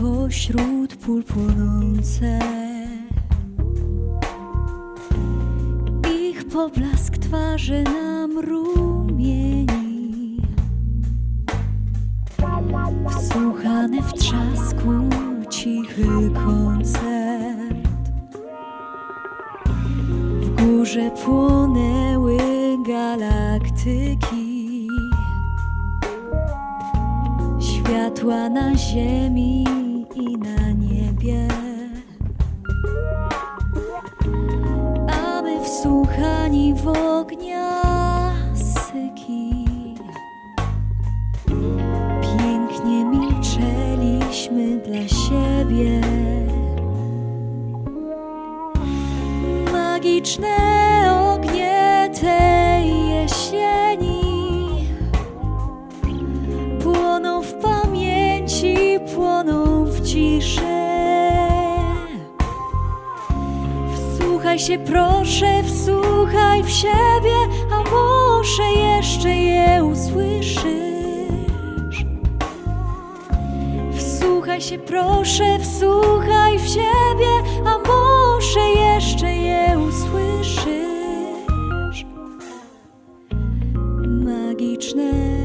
pośród pól płonące. Ich poblask twarzy nam rumieni. Wsłuchany w trzasku cichy koncert. W górze płonęły galaktyki. Światła na ziemi i na niebie. A my wsłuchani w ognia syki. Pięknie milczeliśmy dla siebie. Magiczne ciszy. Wsłuchaj się, proszę, wsłuchaj w siebie, a może jeszcze je usłyszysz. Wsłuchaj się, proszę, wsłuchaj w siebie, a może jeszcze je usłyszysz. Magiczne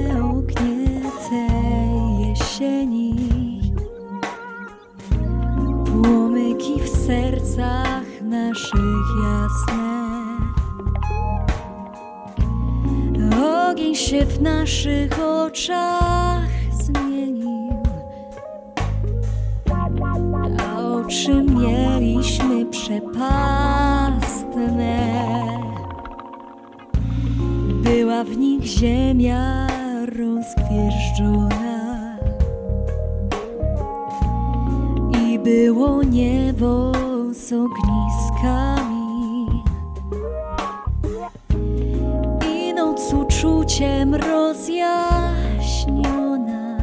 płomyki w sercach naszych jasne. Ogień się w naszych oczach zmienił. A oczy mieliśmy przepastne. Była w nich ziemia rozgwieżdżona. Było niebo z ogniskami. I noc uczuciem rozjaśniona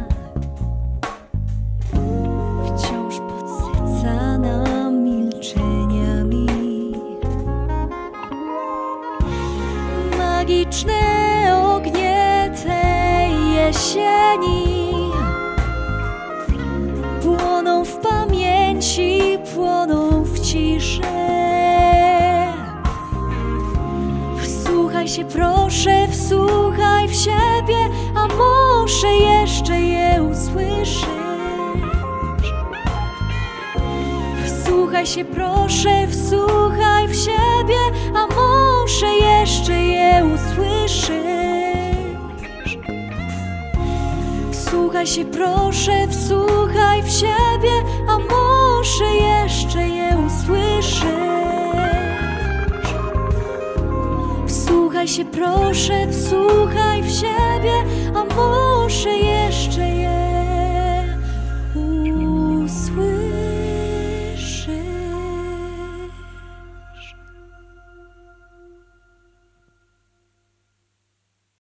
wciąż podsycana milczeniami. Magiczne ognie tej jesieni się, proszę, wsłuchaj w siebie, a może jeszcze je usłyszysz. Wsłuchaj się, proszę, wsłuchaj w siebie, a może jeszcze je usłyszysz. Wsłuchaj się, proszę, wsłuchaj w siebie, a może się, proszę, wsłuchaj w siebie, a może